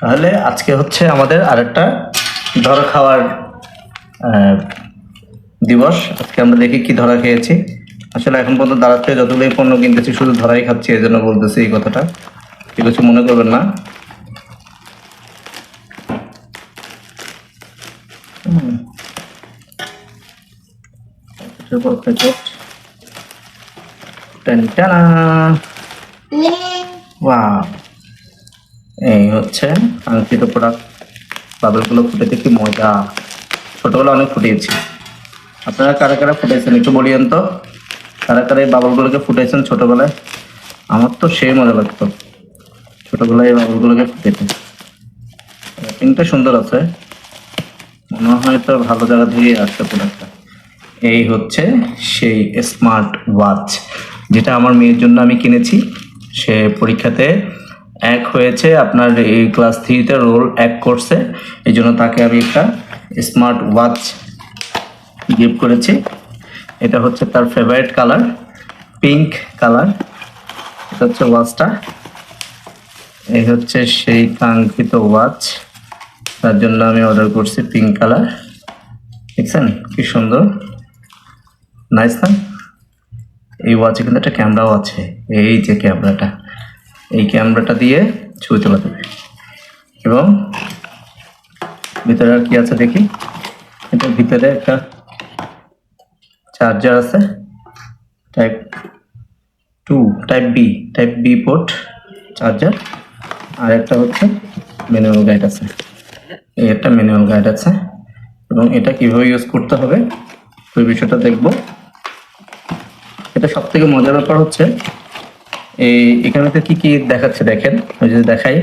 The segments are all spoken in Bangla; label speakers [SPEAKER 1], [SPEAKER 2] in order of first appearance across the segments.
[SPEAKER 1] তাহলে আজকে হচ্ছে আমাদের আরেকটা ধরা খাওয়ার দিবস। আজকে আমরা দেখি কি ধরা খেয়েছি। আসলে এখন পর্যন্ত দাঁড়াতে যতগুলোই পণ্য কিনতেছি শুধু ধরাই খাচ্ছি এই জন্য বলতেছি এই কথাটা। ঠিক আছে মনে করবেন না। টান টানা। এই হচ্ছে আংকিত প্রোডাক্ট বাবলগুলো ফুটেতে কি মজা ছোটবেলা অনেক ফুটিয়েছি। আপনারা কারা কারা ফুটেছেন একটু বলিয়েন তো। কারা কারা এই বাবলগুলোকে ফুটেছেন ছোটবেলায়? আমার তো সেই মজা লাগতো। ছোটবেলায় এই বাবলগুলোকে ফুটেতে। র্যাপিংটা সুন্দর আছে। মনে হয় তো ভালো জায়গা থেকেই আসছে প্রোডাক্টটা এই হচ্ছে সেই স্মার্ট ওয়াচ যেটা আমার মেয়ের জন্য আমি কিনেছি। সে পরীক্ষাতে এক হয়েছে আপনার এই ক্লাস থ্রিতে রোল এক করছে। এই জন্য তাকে আমি একটা স্মার্ট ওয়াচ গিফট করেছি। এটা হচ্ছে তার ফেভারিট কালার পিঙ্ক কালার এটা হচ্ছে ওয়াচটা এই হচ্ছে সেই কাঙ্ক্ষিত ওয়াচ তার জন্য আমি অর্ডার করছি পিঙ্ক কালার দেখছেন? কি সুন্দর। নাইস না? এই ওয়াচে কিন্তু একটা ক্যামেরাও আছে। এই যে ক্যামেরাটা এই ক্যামেরাটা দিয়ে ছবি তোলা যাবে। এবং ভিতরে আর কি আছে দেখি? এটার ভিতরে একটা চার্জার আছে। Type two type B type B port charger আর একটা হচ্ছে ম্যানুয়াল গাইড আছে। এই একটা ম্যানুয়াল গাইড আছে। এবং এটা কীভাবে ইউজ করতে হবে? ওই বিষয়টা দেখব। এটা সব থেকে মজার ব্যাপার হচ্ছে এই কি কি দেখাচ্ছে দেখেন? ওই যে দেখাই,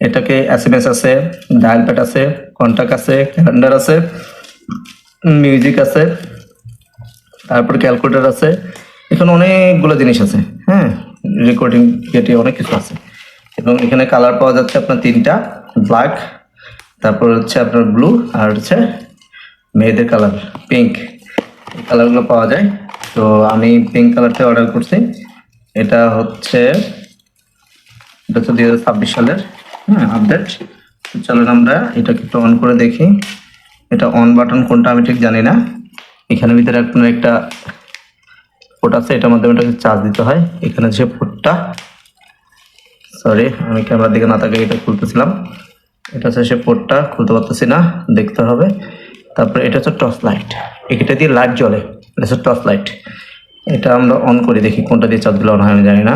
[SPEAKER 1] এটাকে এস এম এস আছে ডায়াল প্যাড আছে কন্টাক্ট আছে ক্যালেন্ডার আছে মিউজিক আছে, তারপর ক্যালকুলেটর আছে, এখানে অনেকগুলো জিনিস আছে হ্যাঁ? রেকর্ডিং কেটে অনেক কিছু আছে। এবং এখানে কালার পাওয়া যাচ্ছে আপনার তিনটা ব্ল্যাক তারপর হচ্ছে আপনার ব্লু আর হচ্ছে মেয়েদের কালার পিঙ্ক এই কালারগুলো পাওয়া যায়। তো আমি পিঙ্ক কালারটা অর্ডার করছি। এটা হচ্ছে এটা হচ্ছে দুই ছাব্বিশ সালের হ্যাঁ আপডেট চলেন আমরা এটাকে একটু অন করে দেখি। এটা অন বাটন কোনটা আমি ঠিক জানি না। এখানে ভিতরে আপনার একটা পোর্ট আছে, এটার মাধ্যমে এটাকে চার্জ দিতে হয়। এখানে যে পোর্টটা সরি আমি ক্যামেরার দিকে না তাকে এটা খুলতেছিলাম। এটা হচ্ছে সে পোর্টটা খুলতে পারতেছি না, দেখতে হবে। তারপরে এটা হচ্ছে টর্চ লাইট এটা দিয়ে লাইট জ্বলে, এটা হচ্ছে টর্চ লাইট এটা আমরা অন করে, দেখি কোনটা দিয়ে চার্জ অন হয় আমি জানি না।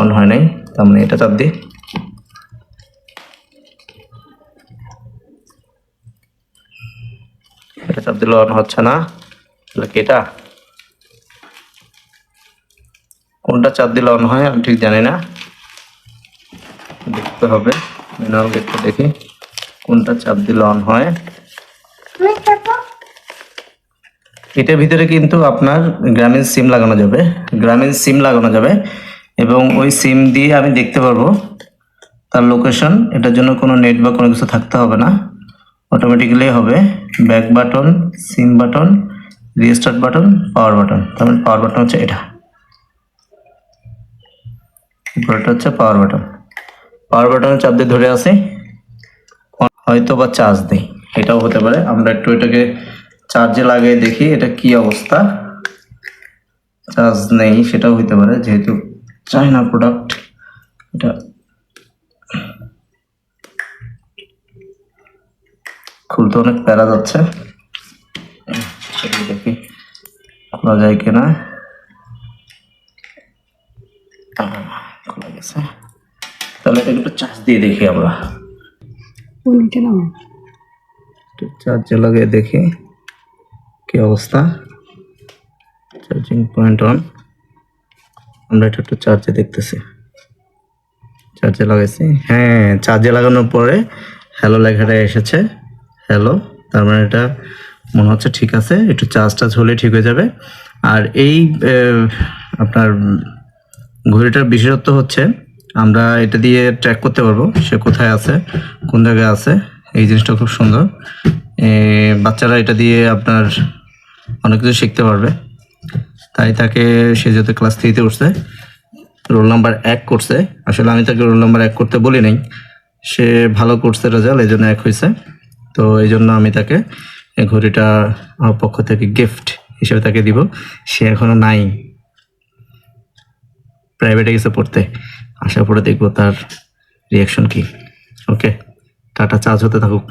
[SPEAKER 1] অন হয় নাই, তার মানে এটা চাপ দিই এটা চাপ দিলে অন হচ্ছে না। তাহলে কি এটা? কোনটা চাপ দিলে অন হয় আমি ঠিক জানি না। দেখতে হবে ম্যানুয়াল গেটটা দেখি। কোনটা চাপ দিলে অন হয়? এটার ভিতরে কিন্তু আপনার গ্রামীণ সিম লাগানো যাবে গ্রামীণ সিম লাগানো যাবে এবং ওই সিম দিয়ে আমি দেখতে পারব তার লোকেশন এটার জন্য কোনো নেট বা কোনো কিছু থাকতে হবে না। অটোমেটিক্যালি হবে back button SIM button restart button power button তার মানে পাওয়ার বাটন হচ্ছে এটা। উপরেটা হচ্ছে পাওয়ার বাটন পাওয়ার বাটনে চাপ দিয়ে ধরে আসে, হয়তো বা চার্জ দেই এটাও হতে পারে। আমরা একটু এটাকে চার্জে লাগিয়ে দেখি এটা কি অবস্থা। চার্জ নেই, সেটাও হতে পারে, যেহেতু চাইনা প্রোডাক্ট এটা খুলতে অনেক প্যারা যাচ্ছে। দেখি, খোলা যায় কিনা। খোলা গেছে। তাহলে এটা একটু চার্জ দিয়ে দেখি আমরা। চার্জে লাগিয়ে দেখি কি অবস্থা। চার্জিং পয়েন্ট অন আমরা এটা একটু চার্জে দেখতেছি। চার্জে লাগাইছি। হ্যাঁ চার্জে লাগানোর পরে হ্যালো লেখাটা এসেছে। হ্যালো তার মানে এটা মনে হচ্ছে ঠিক আছে। একটু চার্জ টার্জ হলে ঠিক হয়ে যাবে। আর এই আপনার ঘড়িটার বিশেষত্ব হচ্ছে আমরা এটা দিয়ে ট্র্যাক করতে পারব। সে কোথায় আছে, কোন জায়গায় আছে। এই জিনিসটা খুব সুন্দর। বাচ্চারা এটা দিয়ে আপনার অনেক কিছু শিখতে পারবে। তাই তাকে সে যেহেতু ক্লাস থ্রিতে উঠছে, রোল নাম্বার এক করছে। আসলে আমি তাকে রোল নাম্বার এক করতে বলি নাই। সে ভালো করছে রেজাল্ট, এই জন্য এক হয়েছে। তো এই জন্য আমি তাকে ঘড়িটা আমার পক্ষ থেকে গিফট হিসেবে তাকে দিব। সে এখনও নাই। প্রাইভেটে গেছে পড়তে। আসার পরে দেখব তার রিয়াকশন কি। ওকে টাটা চার্জ হতে থাকুক।